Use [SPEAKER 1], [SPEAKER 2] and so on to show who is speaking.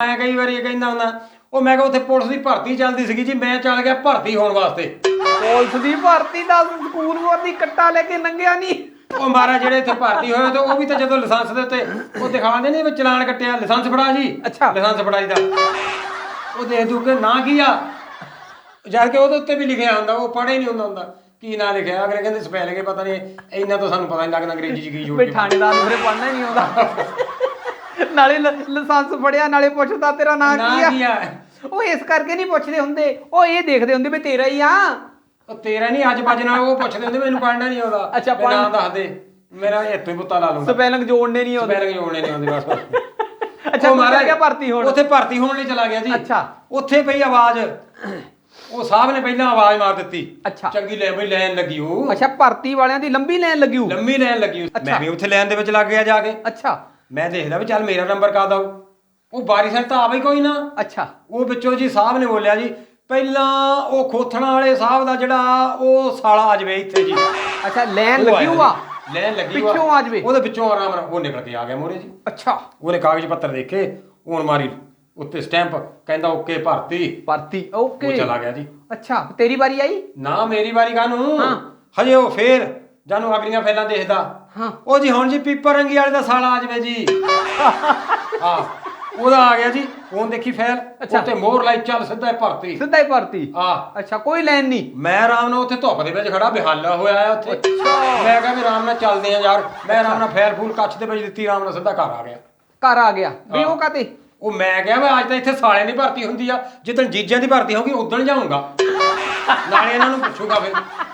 [SPEAKER 1] ਮੈਂ ਕਈ ਵਾਰੀ ਇਹ ਕਹਿੰਦਾ ਹੁੰਦਾ ਉਹ ਮੈਂ ਕਿਹਾ ਉੱਥੇ ਪੁਲਿਸ ਦੀ ਭਰਤੀ ਚੱਲਦੀ ਸੀਗੀ ਜੀ ਮੈਂ ਚੱਲ ਗਿਆ ਭਰਤੀ ਹੋਣ ਵਾਸਤੇ।
[SPEAKER 2] ਪੁਲਿਸ ਦੀ ਭਰਤੀ ਦਾ ਸਕੂਲ ਵਰਦੀ ਕੱਟਾ ਲੈ ਕੇ ਲੰਘਿਆ ਨਹੀਂ
[SPEAKER 1] ਉਹ ਮਾਰਾ ਜਿਹੜੇ ਇੱਥੇ ਭਰਤੀ ਹੋਏ ਤੇ ਉਹ ਵੀ ਤਾਂ ਜਦੋਂ ਲਾਇਸੈਂਸ ਦੇ ਉੱਤੇ ਉਹ ਦਿਖਾਉਂਦੇ ਨੇ ਵੀ ਚਲਾਨ ਕੱਟਿਆ ਲਾਇਸੈਂਸ ਫੜਾ ਜੀ।
[SPEAKER 2] ਅੱਛਾ।
[SPEAKER 1] ਲਾਇਸੈਂਸ ਫੜਾਈ ਦਾ। ਉਹ ਦੇਖ ਦੂ ਕਿ ਨਾਂ ਕੀ ਆ? ਜਦ ਕਿ ਉਹਦੇ ਉੱਤੇ ਵੀ ਲਿਖਿਆ ਹੁੰਦਾ ਉਹ ਪੜ੍ਹੇ ਨਹੀਂ ਹੁੰਦਾ ਹੁੰਦਾ। ਕੀ ਨਾਂ ਲਿਖਿਆ? ਅਗਲੇ ਕਹਿੰਦੇ ਸਪੈਲਿੰਗ ਪਤਾ ਨਹੀਂ ਇੰਨਾ ਤਾਂ ਸਾਨੂੰ ਪਤਾ ਨਹੀਂ ਲੱਗਦਾ ਅੰਗਰੇਜ਼ੀ ਚ ਕੀ ਜੋੜ
[SPEAKER 2] ਵੀ
[SPEAKER 1] ਕੇ
[SPEAKER 2] ਥਾਣੇਦਾਰ ਨੂੰ ਫਿਰ ਪੜਨਾ ਹੀ ਨਹੀਂ ਆਉਂਦਾ। ਨਾਲੇ ਲਾਇਸੈਂਸ ਫੜਿਆ ਨਾਲੇ ਪੁੱਛਦਾ ਤੇਰਾ ਨਾਂ
[SPEAKER 1] ਨਾਂ
[SPEAKER 2] ਕੀ
[SPEAKER 1] ਕੀ
[SPEAKER 2] ਆ?
[SPEAKER 1] ਆ
[SPEAKER 2] ਉਹ ਇਸ ਕਰਕੇ ਨਹੀਂ ਪੁੱਛਦੇ ਹੁੰਦੇ। ਉਹ ਇਹ ਦੇਖਦੇ ਹੁੰਦੇ ਵੀ ਤੇਰਾ ਹੀ ਆ।
[SPEAKER 1] ਉਹ ਤੇਰਾ ਨਹੀਂ ਅੱਜ ਨਾਲ ਉਹ ਪੁੱਛਦੇ ਹੁੰਦੇ ਮੈਨੂੰ ਪੜ੍ਹਨਾ ਨਹੀਂ ਆਉਂਦਾ।
[SPEAKER 2] ਅੱਛਾ,
[SPEAKER 1] ਨਾਂ
[SPEAKER 2] ਪੜ੍ਹਨ-
[SPEAKER 1] ਦੱਸ ਦੇ। ਮੇਰਾ ਇੱਥੋਂ ਹੀ ਪੁੱਤਾ ਲਾ ਲੂੰਗਾ
[SPEAKER 2] ਸਪੈਲਿੰਗ ਜੋੜਨੇ ਨਹੀਂ ਆਉਂਦੇ।
[SPEAKER 1] ਸਪੈਲਿੰਗ ਜੋੜਨੇ ਨਹੀਂ ਆਉਂਦੇ ਬਸ।
[SPEAKER 2] ਅੱਛਾ
[SPEAKER 1] ਉਹ
[SPEAKER 2] ਤੂੰ
[SPEAKER 1] ਮਹਾਰਾਜ
[SPEAKER 2] ਗਿਆ ਭਰਤੀ ਹੋਣ।
[SPEAKER 1] ਉੱਥੇ ਭਰਤੀ ਹੋਣ ਲਈ ਚਲਾ ਗਿਆ ਜੀ।
[SPEAKER 2] ਅੱਛਾ।
[SPEAKER 1] ਉੱਥੇ ਪਈ ਆਵਾਜ਼। ਉਹ ਸਾਹਿਬ ਨੇ ਪਹਿਲਾਂ ਆਵਾਜ਼ ਮਾਰ ਦਿੱਤੀ।
[SPEAKER 2] ਅੱਛਾ।
[SPEAKER 1] ਚੰਗੀ ਲੈ ਬਈ ਲਾਈਨ ਲੱਗੀ ਉਹ।
[SPEAKER 2] ਅੱਛਾ ਭਰਤੀ ਵਾਲਿਆਂ ਦੀ ਲੰਬੀ ਲਾਈਨ ਲੱਗੀ ਹੋਊ
[SPEAKER 1] ਲੰਮੀ ਲਾਈਨ ਲੱਗੀ ਉਹ।
[SPEAKER 2] ਅੱਛਾ।
[SPEAKER 1] ਮੈਂ ਵੀ ਉੱਥੇ ਲਾਈਨ ਦੇ ਵਿੱਚ ਲੱਗ ਗਿਆ ਜਾ ਕੇ।
[SPEAKER 2] ਅੱਛਾ।
[SPEAKER 1] ਮੈਂ ਦੇਖਦਾ ਵੀ ਚੱਲ ਮੇਰਾ ਨੰਬਰ ਕਦ ਆਊ ਉਹ ਬਾਰੀ ਸਰ ਤਾਂ ਆਵੇ ਕੋਈ ਨਾ।
[SPEAKER 2] ਅੱਛਾ।
[SPEAKER 1] ਉਹ ਵਿੱਚੋਂ ਜੀ ਸਾਹਿਬ ਨੇ ਬੋਲਿਆ ਜੀ ਪਹਿਲਾਂ ਉਹ ਖੋਥਣਾ ਵਾਲੇ ਸਾਹਿਬ ਦਾ ਜਿਹੜਾ ਉਹ ਸਾਲਾ ਆ ਜਵੇ ਇੱਥੇ ਜੀ।
[SPEAKER 2] ਅੱਛਾ
[SPEAKER 1] ਉਹ
[SPEAKER 2] ਲੱਗੀ ਹੋਆ
[SPEAKER 1] ਜੀ। ਲੱਗੀ ਹੋਆ।
[SPEAKER 2] ਪਿੱਛੋਂ ਆ ਜਾਵੇ।
[SPEAKER 1] ਉਹਦੇ ਵਿੱਚੋਂ ਆਰਾਮ ਨਾਲ ਉਹ ਨਿਕਲ ਕੇ ਆ ਗਿਆ ਮੋਰੇ ਜੀ।
[SPEAKER 2] ਅੱਛਾ।
[SPEAKER 1] ਉਹਨੇ ਕਾਗਜ਼ ਪੱਤਰ ਦੇਖੇ ਉਹਨ ਮਾਰੀ ਉੱਤੇ ਸਟੈਂਪ ਕਹਿੰਦਾ ਓਕੇ ਭਰਤੀ।
[SPEAKER 2] ਭਰਤੀ
[SPEAKER 1] ਉਹ
[SPEAKER 2] ਓਕੇ।
[SPEAKER 1] ਚਲਾ ਗਿਆ ਜੀ।
[SPEAKER 2] ਅੱਛਾ ਤੇਰੀ ਵਾਰੀ ਆਈ?
[SPEAKER 1] ਨਾ ਮੇਰੀ ਵਾਰੀ ਕਾਹਨੂੰ?
[SPEAKER 2] ਹਾਂ।
[SPEAKER 1] ਹਜੇ ਉਹ ਫੇਰ ਜਾਨੂੰ ਅਗਲੀਆਂ ਫੈਲਾਂ ਦੇਖਦਾ।
[SPEAKER 2] ਹਾਂ।
[SPEAKER 1] ਉਹ ਜੀ ਹੁਣ ਜੀ ਪੀਪਰ ਰੰਗੀ ਵਾਲੇ ਦਾ ਸਾਲਾ ਆ ਜਾਵੇ ਜੀ। ਹਾਂ ਉਹਦਾ ਆ ਗਿਆ ਜੀ ਫੋਨ ਦੇਖੀ ਫੈਲ।
[SPEAKER 2] ਅੱਛਾ।
[SPEAKER 1] ਉੱਤੇ ਮੋਹਰ ਲਾਈ ਚੱਲ ਸਿੱਧਾ ਹੀ ਭਰਤੀ।
[SPEAKER 2] ਸਿੱਧਾ ਹੀ ਭਰਤੀ?
[SPEAKER 1] ਆ
[SPEAKER 2] ਅੱਛਾ ਕੋਈ ਲਾਈਨ ਨਹੀਂ?
[SPEAKER 1] ਮੈਂ ਆਰਾਮ ਨਾਲ ਉੱਥੇ ਧੁੱਪ ਦੇ ਵਿੱਚ ਖੜਾ ਬਿਹਾਲਾ ਹੋਇਆ ਆ ਉੱਥੇ। ਮੈਂ ਕਿਹਾ ਵੀ ਆਰਾਮ ਨਾਲ ਚੱਲਦੇ ਆ ਯਾਰ। ਮੈਂ ਆਰਾਮ ਨਾਲ ਫੈਲ ਫੂਲ ਕੱਛ ਦੇ ਵਿੱਚ ਦਿੱਤੀ ਆਰਾਮ ਨਾਲ ਸਿੱਧਾ ਘਰ ਆ ਗਿਆ।
[SPEAKER 2] ਘਰ ਆ ਗਿਆ। ਵੀ ਉਹ ਕਾਤੇ
[SPEAKER 1] ਉਹ ਮੈਂ ਕਿਹਾ ਵੀ ਅੱਜ ਤਾਂ ਇੱਥੇ ਸਾਲਿਆਂ ਦੀ ਭਰਤੀ ਹੁੰਦੀ ਆ। ਜਿੱਦਣ ਜੀਜਿਆਂ ਦੀ ਭਰਤੀ ਹੋਊਗੀ ਉਦੋਂ ਜਾਊਂਗਾ। ਨਾਲੇ ਇਹਨਾਂ ਨੂੰ ਪੁੱਛੂਗਾ ਫਿਰ।